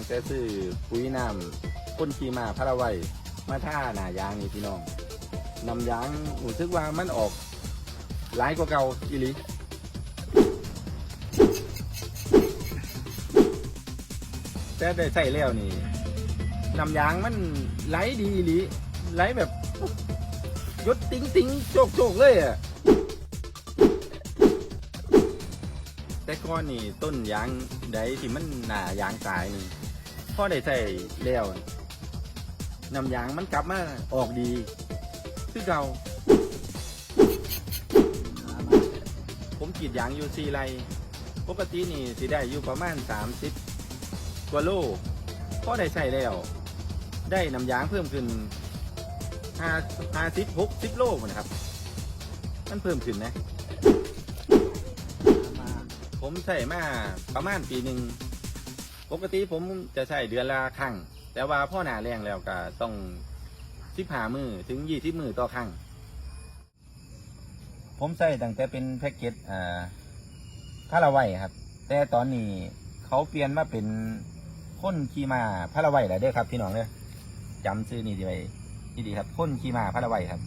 ตั้งแต่ซื้อปุ๋ยน้ำพ่นขีมาพราไว้มาท่าหนายางนี่พี่น้องนำยางรู้สึกว่ามันออกหลายกว่าเก่าอีหลีแต่ได้ใส่แล้วนี่นำยางมันไหลดีอีหลีไหลแบบยดติ้งติ้งโจกโจกเลยอะแต่ก่อนนี่ต้นยางใดที่มันหนายางตายนี่ อได้ใส่แล้วนำยางมันกลับมาออกดีคือเก่าผมกรีดยางอยู่สี่ไรปกตินี่สิได้อยู่ประมาณ 30 กว่าโลพอได้ใส่แล้ว ได้นำยางเพิ่มขึ้นห้าห้าสิบหกสิบโลนะครับ มันเพิ่มขึ้นนะ ผมใส่มาประมาณปีหนึ่ง ปกติผมจะใช้เดือนละครั้ง แต่ว่าพ่อหนาแรงแล้วก็ต้องสิบหามือถึงยี่สิบมือต่อครั้ง ผมใส่ตั้งแต่เป็นแพ็กเกจอ่าพาราไวครับ แต่ตอนนี้เขาเปลี่ยนมาเป็นค้นขีมาพาราไวแล้วเด้อครับ พี่น้องเด้อจำซื้อนี่ดีไว้ที่ดีครับค้นขีมาพาราไวครับ